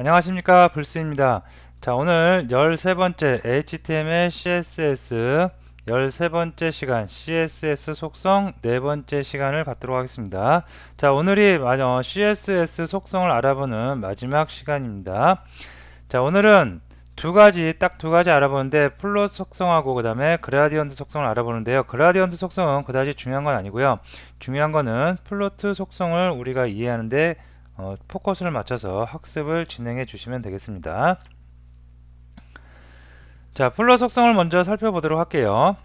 안녕하십니까 불스입니다. 자 오늘 13번째 HTML CSS 13번째 시간 CSS 속성 네 번째 시간을 갖도록 하겠습니다. 자 오늘이 어, CSS 속성을 알아보는 마지막 시간입니다. 자 오늘은 두 가지 딱 두 가지 알아보는데 플롯 속성하고 그 다음에 그라디언트 속성을 알아보는데요. 그라디언트 속성은 그다지 중요한 건 아니고요. 중요한 거는 플로트 속성을 우리가 이해하는데 어, 포커스를 맞춰서 학습을 진행해 주시면 되겠습니다. 자, 플러 속성을 먼저 살펴보도록 할게요.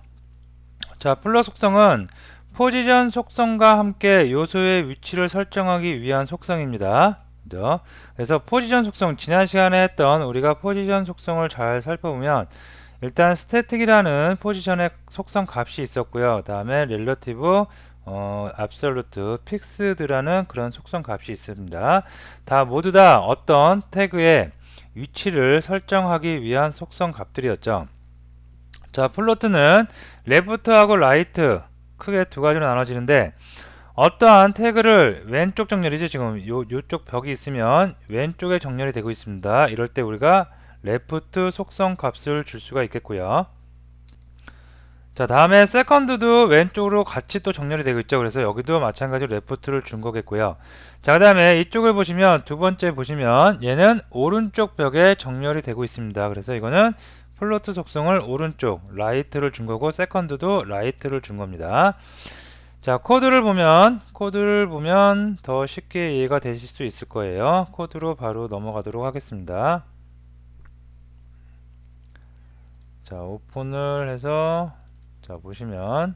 자, 플러 속성은 포지션 속성과 함께 요소의 위치를 설정하기 위한 속성입니다. 그죠? 그래서 포지션 속성, 지난 시간에 했던 우리가 포지션 속성을 잘 살펴보면 일단 스태틱이라는 포지션의 속성 값이 있었고요. 다음에 렐러티브 어, absolute, fixed라는 그런 속성 값이 있습니다. 다 모두 다 어떤 태그의 위치를 설정하기 위한 속성 값들이었죠. 자, 플로트는 left하고 right 크게 두 가지로 나눠지는데 어떠한 태그를 왼쪽 정렬이죠. 지금 요, 요쪽 벽이 있으면 왼쪽에 정렬이 되고 있습니다. 이럴 때 우리가 left 속성 값을 줄 수가 있겠고요. 자 다음에 세컨드도 왼쪽으로 같이 또 정렬이 되고 있죠. 그래서 여기도 마찬가지로 레프트를 준 거겠고요. 자그 다음에 이쪽을 보시면 두 번째 보시면 얘는 오른쪽 벽에 정렬이 되고 있습니다. 그래서 이거는 플로트 속성을 오른쪽 라이트를 준 거고 세컨드도 라이트를 준 겁니다. 자 코드를 보면 코드를 보면 더 쉽게 이해가 되실 수 있을 거예요. 코드로 바로 넘어가도록 하겠습니다. 자 오픈을 해서 자 보시면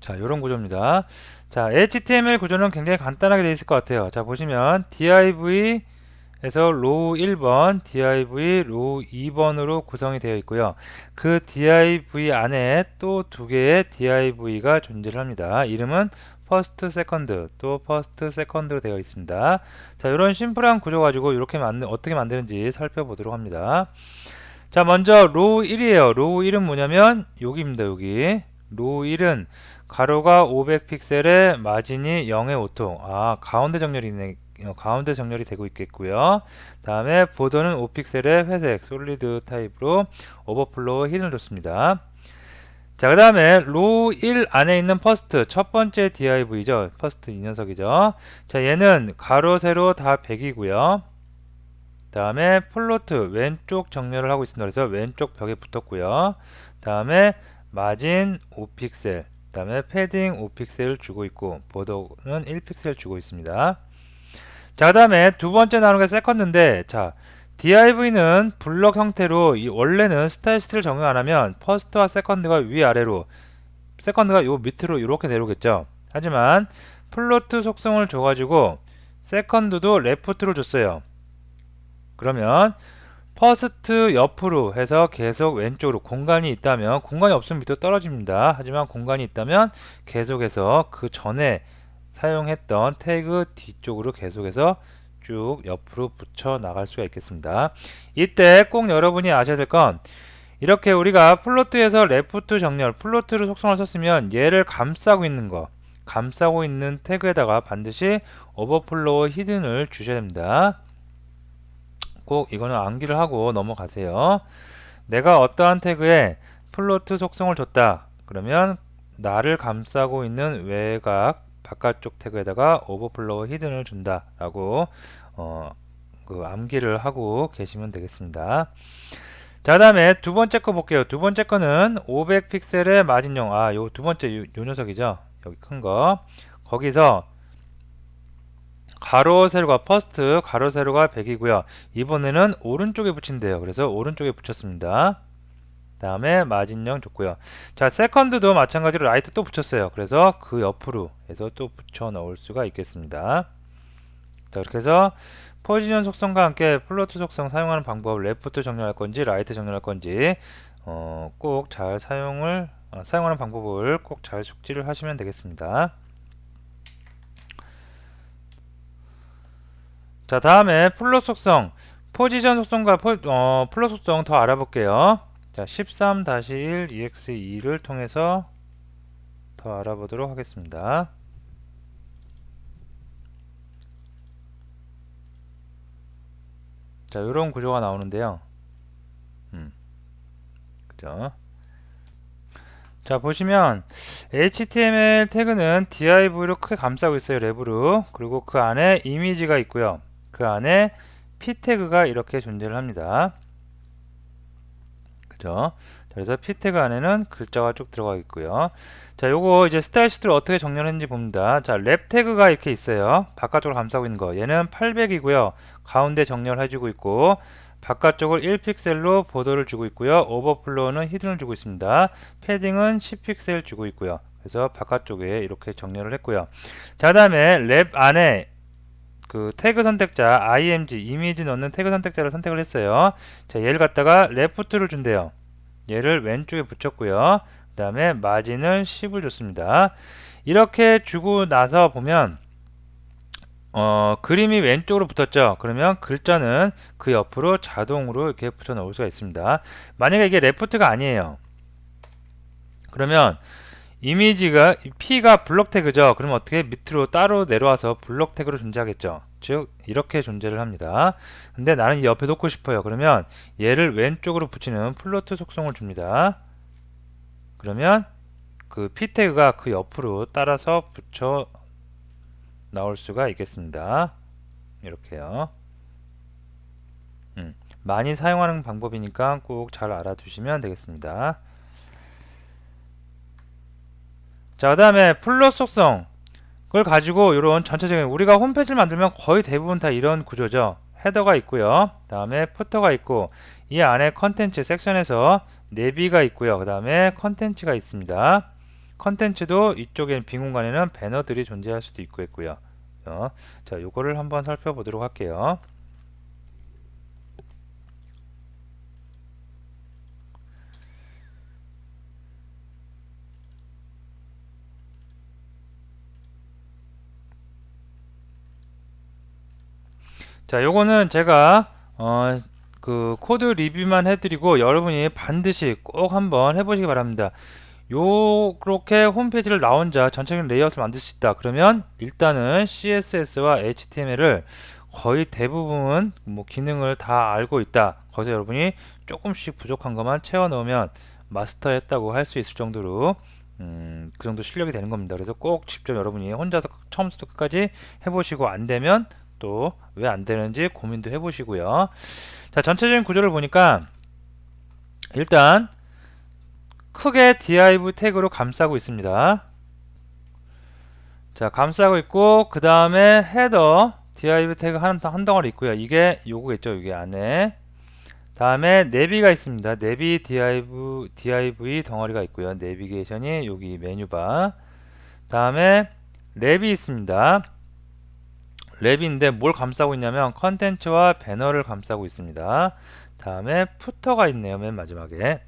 자 이런 구조입니다 자 HTML 구조는 굉장히 간단하게 되어 있을 것 같아요 자 보시면 div 에서 로우 1번, div 로우 2번으로 구성이 되어 있고요. 그 div 안에 또 두 개의 div가 존재를 합니다. 이름은 퍼스트 세컨드 또 퍼스트 세컨드로 되어 있습니다. 자, 이런 심플한 구조 가지고 이렇게 만드, 어떻게 만드는지 살펴보도록 합니다. 자, 먼저 로우 1이에요. 로우 1은 뭐냐면 여기입니다. 여기. 로우 1은 가로가 500픽셀에 마진이 0의 오토. 아, 가운데 정렬이네. 어, 가운데 정렬이 되고 있겠고요. 다음에 보도는 5픽셀의 회색 솔리드 타입으로 오버플로우 흰을 줬습니다. 자, 그 다음에 로우 1 안에 있는 퍼스트 첫 번째 div죠. 퍼스트 이 녀석이죠. 자, 얘는 가로 세로 다 100이고요. 다음에 플로트 왼쪽 정렬을 하고 있습니다. 그래서 왼쪽 벽에 붙었고요. 다음에 마진 5픽셀, 다음에 패딩 5픽셀 주고 있고 보도는 1픽셀 주고 있습니다. 자, 그 다음에 두 번째 나오는 게 세컨드인데 자, div는 블럭 형태로 원래는 스타일 시트를 적용 안 하면 퍼스트와 세컨드가 위아래로 세컨드가 요 밑으로 이렇게 내려오겠죠. 하지만 플로트 속성을 줘가지고 세컨드도 레프트로 줬어요. 그러면 퍼스트 옆으로 해서 계속 왼쪽으로 공간이 있다면 공간이 없으면 밑으로 떨어집니다. 하지만 공간이 있다면 계속해서 그 전에 사용했던 태그 뒤쪽으로 계속해서 쭉 옆으로 붙여 나갈 수가 있겠습니다. 이때 꼭 여러분이 아셔야 될 건 이렇게 우리가 플로트에서 레프트 정렬, 플로트를 속성을 썼으면 얘를 감싸고 있는 거, 감싸고 있는 태그에다가 반드시 오버플로우 히든을 주셔야 됩니다. 꼭 이거는 암기를 하고 넘어가세요. 내가 어떠한 태그에 플로트 속성을 줬다. 그러면 나를 감싸고 있는 외곽 바깥쪽 태그에다가 오버플로우 히든을 준다라고 어, 그 암기를 하고 계시면 되겠습니다. 자, 다음에 두 번째 거 볼게요. 두 번째 거는 500 픽셀의 마진용. 아, 요 두 번째 요, 요 녀석이죠. 여기 큰 거. 거기서 가로 세로가 퍼스트 가로 세로가 100이고요. 이번에는 오른쪽에 붙인대요. 그래서 오른쪽에 붙였습니다. 다음에 마진령 줬고요. 자, 세컨드도 마찬가지로 라이트 또 붙였어요. 그래서 그 옆으로 해서 또 붙여 넣을 수가 있겠습니다. 자, 이렇게 해서 포지션 속성과 함께 플로트 속성 사용하는 방법, 레프트 정렬할 건지 라이트 정렬할 건지 어, 꼭 잘 사용을 어, 사용하는 방법을 꼭 잘 숙지를 하시면 되겠습니다. 자, 다음에 플롯 속성, 포지션 속성과 포, 어, 플롯 속성 더 알아볼게요. 자, 13-1exe를 통해서 더 알아보도록 하겠습니다. 자, 이런 구조가 나오는데요. 음. 그죠? 자, 보시면 HTML 태그는 div로 크게 감싸고 있어요. 랩으로. 그리고 그 안에 이미지가 있고요. 그 안에 p 태그가 이렇게 존재를 합니다. 그죠? 그래서 태그 안에는 글자가 쭉 들어가 있고요. 자, 요거 이제 스타일 시트를 어떻게 정렬했는지 봅니다. 자, 랩 태그가 이렇게 있어요. 바깥쪽으로 감싸고 있는 거. 얘는 800이고요. 가운데 정렬해주고 있고 바깥쪽을 1픽셀로 보도를 주고 있고요. 오버플로우는 히든을 주고 있습니다. 패딩은 10픽셀 주고 있고요. 그래서 바깥쪽에 이렇게 정렬을 했고요. 자, 다음에 랩 안에 그 태그 선택자 img 이미지 넣는 태그 선택자를 선택을 했어요. 자, 얘를 갖다가 레프트를 준대요. 얘를 왼쪽에 붙였고요. 그 다음에 마진을 10을 줬습니다. 이렇게 주고 나서 보면 어, 그림이 왼쪽으로 붙었죠. 그러면 글자는 그 옆으로 자동으로 이렇게 붙여 넣을 수가 있습니다. 만약에 이게 레프트가 아니에요. 그러면 이미지가 P가 블록 태그죠. 그럼 어떻게 밑으로 따로 내려와서 블록 태그로 존재하겠죠. 즉 이렇게 존재를 합니다. 근데 나는 이 옆에 놓고 싶어요. 그러면 얘를 왼쪽으로 붙이는 플로트 속성을 줍니다. 그러면 그 P 태그가 그 옆으로 따라서 붙여 나올 수가 있겠습니다. 이렇게요. 음, 많이 사용하는 방법이니까 꼭 잘 알아두시면 되겠습니다. 자, 그 다음에 플롯 속성. 그걸 가지고 이런 전체적인 우리가 홈페이지를 만들면 거의 대부분 다 이런 구조죠. 헤더가 있고요. 다음에 푸터가 있고 이 안에 컨텐츠 섹션에서 내비가 있고요. 그 다음에 컨텐츠가 있습니다. 컨텐츠도 이쪽에 빈 공간에는 배너들이 존재할 수도 있고 있고요. 어, 자, 요거를 한번 살펴보도록 할게요. 자, 요거는 제가 어, 그 코드 리뷰만 해드리고 여러분이 반드시 꼭 한번 해보시기 바랍니다. 요렇게 홈페이지를 나 혼자 전체적인 레이아웃을 만들 수 있다. 그러면 일단은 CSS와 HTML을 거의 대부분 뭐 기능을 다 알고 있다. 거기서 여러분이 조금씩 부족한 것만 채워 넣으면 마스터했다고 할 수 있을 정도로 음, 그 정도 실력이 되는 겁니다. 그래서 꼭 직접 여러분이 혼자서 처음부터 끝까지 해보시고 안 되면 또 왜 안 되는지 고민도 해보시고요. 자, 전체적인 구조를 보니까 일단 크게 div 태그로 감싸고 있습니다. 자, 감싸고 있고 그 다음에 헤더 div 태그 한, 한 덩어리 있고요. 이게 요거겠죠. 이게 안에 다음에 내비가 있습니다. 내비 div div 덩어리가 있고요. 내비게이션이 여기 메뉴바 다음에 랩이 있습니다. 랩인데 뭘 감싸고 있냐면 컨텐츠와 배너를 감싸고 있습니다. 다음에 푸터가 있네요. 맨 마지막에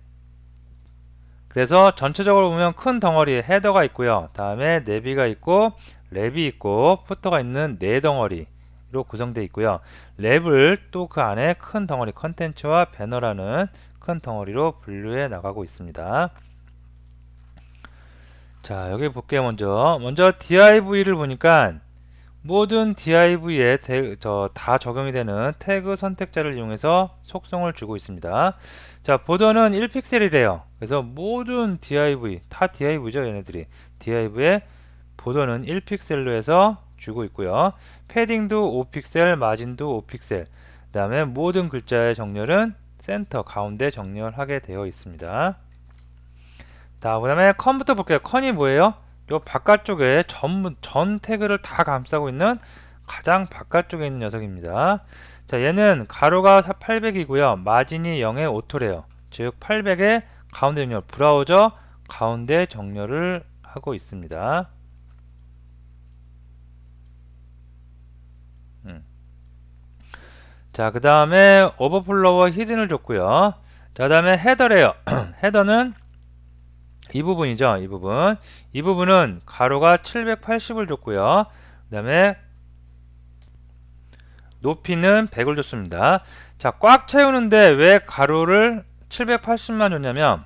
그래서 전체적으로 보면 큰 덩어리에 헤더가 있고요. 다음에 내비가 있고 랩이 있고 푸터가 있는 네 덩어리로 구성되어 있고요. 랩을 또 그 안에 큰 덩어리 컨텐츠와 배너라는 큰 덩어리로 분류해 나가고 있습니다. 자 여기 볼게요 먼저 먼저 div를 보니까 모든 div에 다 적용이 되는 태그 선택자를 이용해서 속성을 주고 있습니다. 자, 보도는 1픽셀이래요. 그래서 모든 div, 다 div죠, 얘네들이. div의 보도는 1픽셀로 해서 주고 있고요. 패딩도 5픽셀, 마진도 5픽셀. 그 다음에 모든 글자의 정렬은 센터, 가운데 정렬하게 되어 있습니다. 자, 그 다음에 컴부터 볼게요. 컨이 뭐예요? 요 바깥쪽에 전부 전 태그를 다 감싸고 있는 가장 바깥쪽에 있는 녀석입니다. 자, 얘는 가로가 800이고요. 마진이 0에 오토래요. 즉 800에 가운데 정렬 브라우저 가운데 정렬을 하고 있습니다. 음. 자, 그 다음에 오버플로워 히든을 줬고요. 자, 그 다음에 헤더래요. 헤더는 이 부분이죠. 이 부분. 이 부분은 가로가 780을 줬고요. 그 다음에 높이는 100을 줬습니다. 자, 꽉 채우는데 왜 가로를 780만 줬냐면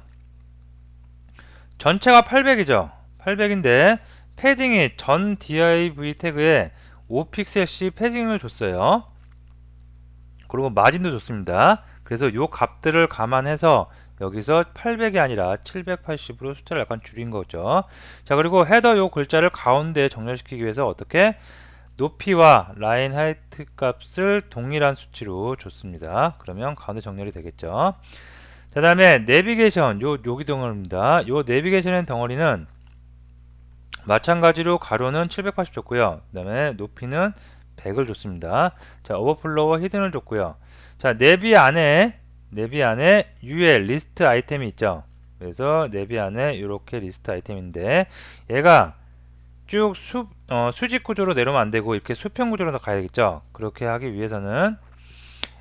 전체가 800이죠. 800인데 패딩이 전 div 태그에 5픽셀씩 패딩을 줬어요. 그리고 마진도 좋습니다. 그래서 요 값들을 감안해서 여기서 800이 아니라 780으로 숫자를 약간 줄인 거죠. 자, 그리고 헤더 요 글자를 가운데 정렬시키기 위해서 어떻게 높이와 라인 하이트 값을 동일한 수치로 줬습니다. 그러면 가운데 정렬이 되겠죠. 자, 다음에 내비게이션 요 여기 덩어리입니다. 요 내비게이션의 덩어리는 마찬가지로 가로는 780 줬고요. 그 다음에 높이는 100을 줬습니다. 자, 오버플로워 히든을 줬고요. 자, 내비 안에 내비 안에 UL 리스트 아이템이 있죠. 그래서 내비 안에 이렇게 리스트 아이템인데 얘가 쭉 수, 어, 수직 구조로 내려오면 안 되고 이렇게 수평 구조로 가야겠죠. 그렇게 하기 위해서는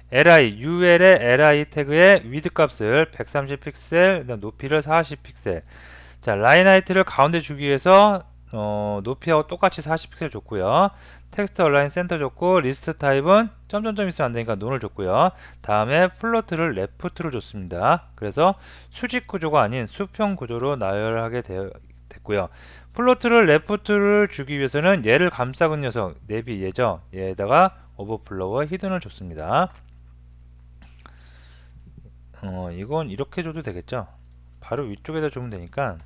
li ul의 li 태그의 위드 값을 130 픽셀, 높이를 40 픽셀. 자, 라인 하이트를 가운데 주기 위해서 어, 높이하고 똑같이 40 픽셀 줬고요. 텍스트 얼라인 센터 줬고 리스트 타입은 점점점 있으면 안 되니까 논을 줬고요. 다음에 플로트를 레프트로 줬습니다. 그래서 수직 구조가 아닌 수평 구조로 나열하게 되어, 됐고요. 플로트를 레프트를 주기 위해서는 얘를 감싸는 녀석 내비 얘죠. 얘에다가 오버플로워 히든을 줬습니다. 어, 이건 이렇게 줘도 되겠죠. 바로 위쪽에다 주면 되니까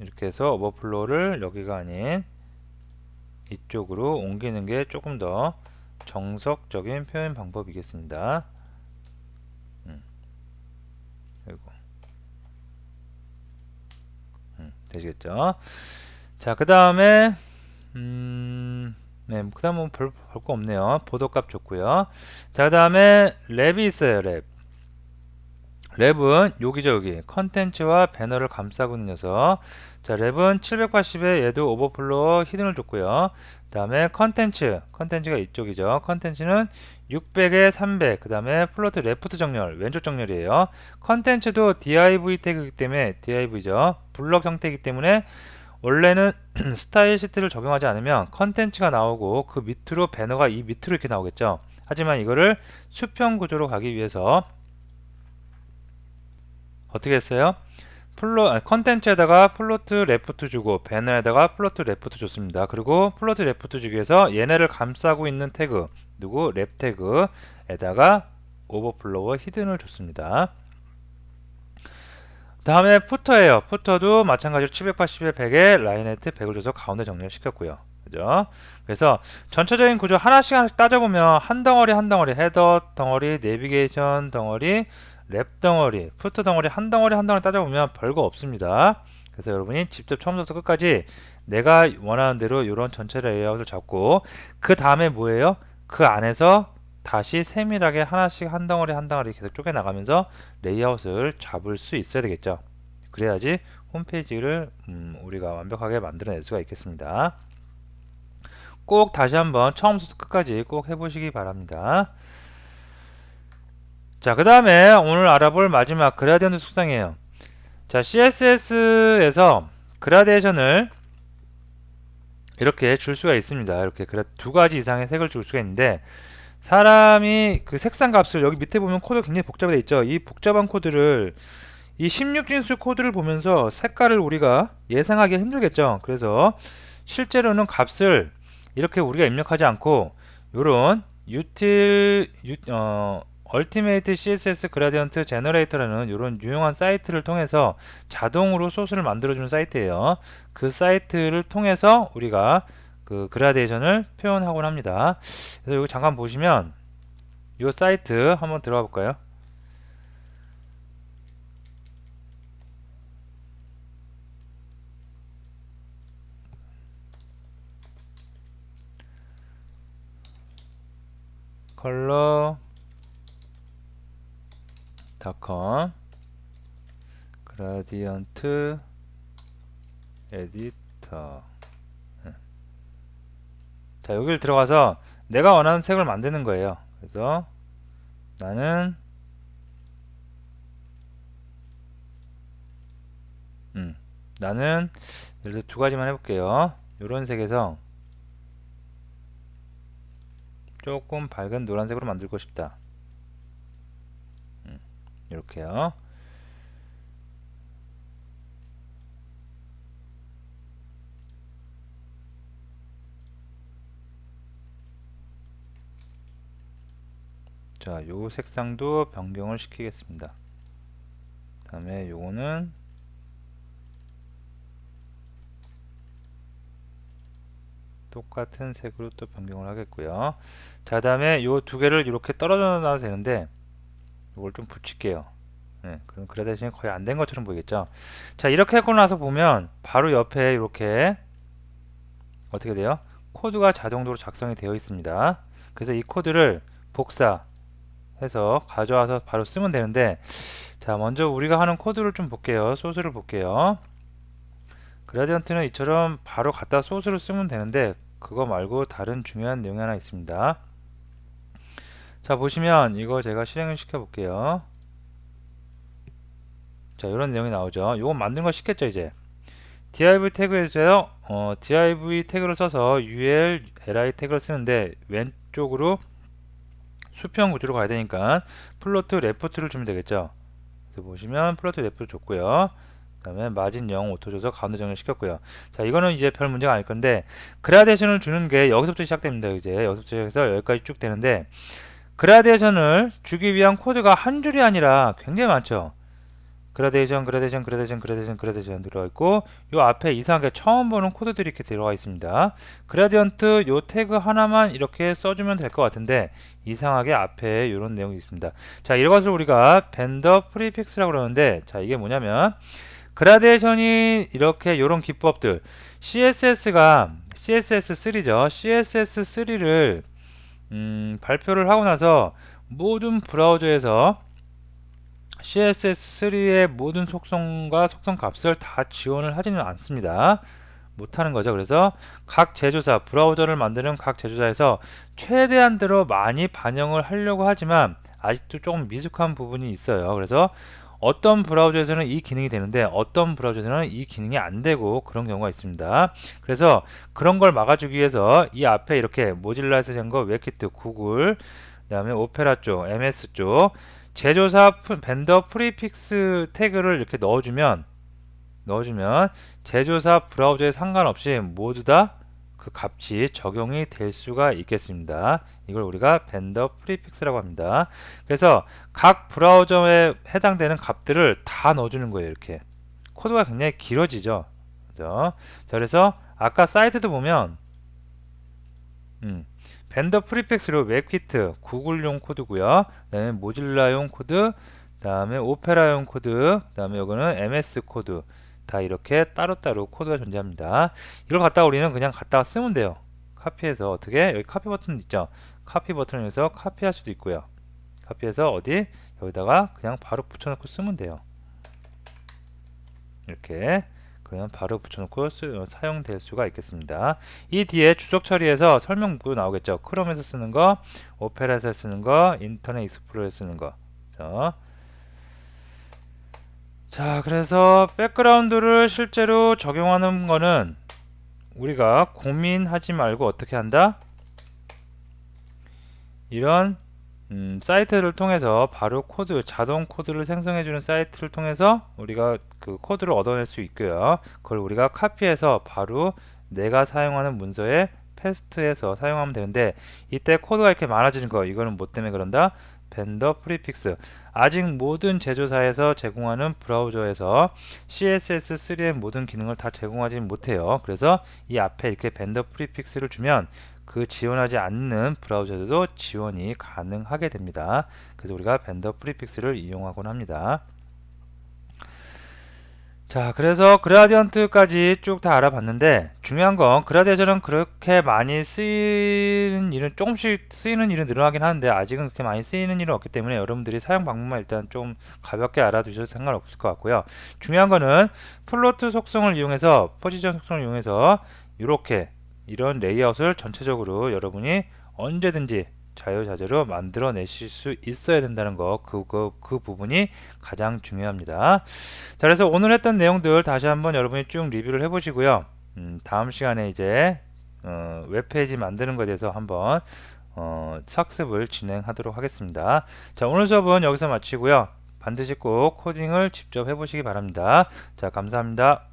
이렇게 해서 오버플로우를 여기가 아닌 이쪽으로 옮기는 게 조금 더 정석적인 표현 방법이겠습니다. 음. 음, 되시겠죠? 자, 그 다음에 음, 네, 그 다음은 별거 없네요. 보도값 좋고요. 자, 그 다음에 랩이 있어요. 랩. 랩은 여기죠 여기 컨텐츠와 배너를 감싸고 있는 녀석. 자 랩은 780에 얘도 오버플로어 히든을 줬고요. 그 다음에 컨텐츠 컨텐츠가 이쪽이죠. 컨텐츠는 600에 300그 다음에 플로트 레프트 정렬 왼쪽 정렬이에요. 컨텐츠도 div 태그이기 때문에 div죠. 블럭 형태이기 때문에 원래는 스타일 시트를 적용하지 않으면 컨텐츠가 나오고 그 밑으로 배너가 이 밑으로 이렇게 나오겠죠. 하지만 이거를 수평 구조로 가기 위해서 어떻게 했어요? 플로 컨텐츠에다가 플로트 레프트 주고 배너에다가 플로트 레프트 줬습니다. 그리고 플로트 레프트 주기 위해서 얘네를 감싸고 있는 태그 누구 랩 태그에다가 오버플로워 히든을 줬습니다. 다음에 푸터예요. 푸터도 마찬가지로 780에 100에 라인헤트 100을 줘서 가운데 정리를 시켰고요. 그죠? 그래서 전체적인 구조 하나씩 하나씩 따져보면 한 덩어리 한 덩어리 헤더 덩어리, 내비게이션 덩어리, 랩 덩어리, 푸트 덩어리 한 덩어리 한 덩어리 따져보면 별거 없습니다. 그래서 여러분이 직접 처음부터 끝까지 내가 원하는 대로 이런 전체 레이아웃을 잡고 그 다음에 뭐예요? 그 안에서 다시 세밀하게 하나씩 한 덩어리 한 덩어리 계속 쪼개 나가면서 레이아웃을 잡을 수 있어야 되겠죠. 그래야지 홈페이지를 음, 우리가 완벽하게 만들어낼 수가 있겠습니다. 꼭 다시 한번 처음부터 끝까지 꼭 해보시기 바랍니다. 자, 그 다음에 오늘 알아볼 마지막 그라디언트 속성이에요. 자, CSS에서 그라데이션을 이렇게 줄 수가 있습니다. 이렇게 두 가지 이상의 색을 줄 수가 있는데 사람이 그 색상 값을 여기 밑에 보면 코드 굉장히 복잡해 있죠. 이 복잡한 코드를 이 16진수 코드를 보면서 색깔을 우리가 예상하기 힘들겠죠. 그래서 실제로는 값을 이렇게 우리가 입력하지 않고 요런 util 어, 얼티메이트 CSS 그라디언트 제너레이터라는 이런 유용한 사이트를 통해서 자동으로 소스를 만들어주는 사이트예요. 그 사이트를 통해서 우리가 그 그라데이션을 표현하곤 합니다. 그래서 여기 잠깐 보시면 이 사이트 한번 들어가 볼까요? 컬러 닷컴. 그라디언트 에디터. 네. 자 여기를 들어가서 내가 원하는 색을 만드는 거예요. 그래서 나는 음, 나는 예를 들어 두 가지만 해볼게요. 이런 색에서 조금 밝은 노란색으로 만들고 싶다 이렇게요. 자, 요 색상도 변경을 시키겠습니다. 다음에 요거는 똑같은 색으로 또 변경을 하겠고요. 자, 다음에 요 두 개를 이렇게 떨어져 놔도 되는데 이걸 좀 붙일게요. 네, 그럼 그라데이션이 거의 안 된 것처럼 보이겠죠. 자, 이렇게 하고 나서 보면 바로 옆에 이렇게 어떻게 돼요? 코드가 자동으로 작성이 되어 있습니다. 그래서 이 코드를 복사해서 가져와서 바로 쓰면 되는데 자, 먼저 우리가 하는 코드를 좀 볼게요. 소스를 볼게요. 그라디언트는 이처럼 바로 갖다 소스를 쓰면 되는데 그거 말고 다른 중요한 내용이 하나 있습니다. 자 보시면 이거 제가 실행을 시켜 볼게요. 자 이런 내용이 나오죠. 이거 만드는 거 쉽겠죠 이제. div 태그에서요. 어, div 태그를 써서 ul li 태그를 쓰는데 왼쪽으로 수평 구조로 가야 되니까 플로트 레프트를 주면 되겠죠. 그래서 보시면 플로트 레프트 줬고요. 그 다음에 마진 0 오토 줘서 가운데 정리를 시켰고요. 자, 이거는 이제 별 문제가 아닐 건데, 그라데이션을 주는 게 여기서부터 시작됩니다. 이제 여기서부터 시작해서 여기까지 쭉 되는데, 그라데이션을 주기 위한 코드가 한 줄이 아니라 굉장히 많죠. 그라데이션, 그라데이션, 그라데이션, 그라데이션, 그라데이션 들어가 있고, 요 앞에 이상하게 처음 보는 코드들이 이렇게 들어가 있습니다. 그라디언트 요 태그 하나만 이렇게 써주면 될 것 같은데, 이상하게 앞에 이런 내용이 있습니다. 자, 이것을 우리가 벤더 프리픽스라고 그러는데, 자, 이게 뭐냐면, 그라데이션이 이렇게 이런 기법들 CSS가 CSS3죠. CSS3를 음, 발표를 하고 나서 모든 브라우저에서 CSS3의 모든 속성과 속성 값을 다 지원을 하지는 않습니다. 못하는 거죠. 그래서 각 제조사, 브라우저를 만드는 각 제조사에서 최대한대로 많이 반영을 하려고 하지만 아직도 조금 미숙한 부분이 있어요. 그래서 어떤 브라우저에서는 이 기능이 되는데 어떤 브라우저에서는 이 기능이 안 되고 그런 경우가 있습니다. 그래서 그런 걸 막아주기 위해서 이 앞에 이렇게 모질라에서 된거 웹키트, 구글, 그다음에 오페라 쪽, MS 쪽 제조사 벤더 프리픽스 태그를 이렇게 넣어주면 넣어주면 제조사 브라우저에 상관없이 모두 다 그 값이 적용이 될 수가 있겠습니다. 이걸 우리가 벤더 프리픽스라고 합니다. 그래서 각 브라우저에 해당되는 값들을 다 넣어주는 거예요. 이렇게 코드가 굉장히 길어지죠. 그죠? 자, 그래서 아까 사이트도 보면 음, 벤더 프리픽스로 웹키트 구글용 코드고요. 그다음에 모질라용 코드, 그다음에 오페라용 코드, 그다음에 이거는 MS 코드. 다 이렇게 따로따로 코드가 존재합니다. 이걸 갖다가 우리는 그냥 갖다가 쓰면 돼요. 카피해서 어떻게 여기 카피 버튼 있죠? 카피 버튼을 해서 카피할 수도 있고요. 카피해서 어디 여기다가 그냥 바로 붙여놓고 쓰면 돼요. 이렇게 그러면 바로 붙여놓고 쓰, 사용될 수가 있겠습니다. 이 뒤에 주석 처리해서 설명 문구 나오겠죠. 크롬에서 쓰는 거, 오페라에서 쓰는 거, 인터넷 익스플로러에서 쓰는 거. 자, 자, 그래서 백그라운드를 실제로 적용하는 거는 우리가 고민하지 말고 어떻게 한다? 이런 음, 사이트를 통해서 바로 코드, 자동 코드를 생성해주는 사이트를 통해서 우리가 그 코드를 얻어낼 수 있고요. 그걸 우리가 카피해서 바로 내가 사용하는 문서에 패스트해서 사용하면 되는데 이때 코드가 이렇게 많아지는 거 이거는 뭐 때문에 그런다? 벤더 프리픽스 아직 모든 제조사에서 제공하는 브라우저에서 CSS3의 모든 기능을 다 제공하지 못해요. 그래서 이 앞에 이렇게 벤더 프리픽스를 주면 그 지원하지 않는 브라우저들도 지원이 가능하게 됩니다. 그래서 우리가 벤더 프리픽스를 이용하곤 합니다. 자 그래서 그라디언트까지 쭉 다 알아봤는데 중요한 건 그라디에이션은 그렇게 많이 쓰이는 일은 조금씩 쓰이는 일은 늘어나긴 하는데 아직은 그렇게 많이 쓰이는 일은 없기 때문에 여러분들이 사용 방법만 일단 좀 가볍게 알아두셔도 상관없을 것 같고요. 중요한 거는 플로트 속성을 이용해서 포지션 속성을 이용해서 이렇게 이런 레이아웃을 전체적으로 여러분이 언제든지 자유자재로 만들어내실 수 있어야 된다는 거, 그, 그, 그 부분이 가장 중요합니다. 자, 그래서 오늘 했던 내용들 다시 한번 여러분이 쭉 리뷰를 해보시고요. 음, 다음 시간에 이제 어, 웹페이지 만드는 것에 대해서 한번 어, 학습을 진행하도록 하겠습니다. 자, 오늘 수업은 여기서 마치고요. 반드시 꼭 코딩을 직접 해보시기 바랍니다. 자, 감사합니다.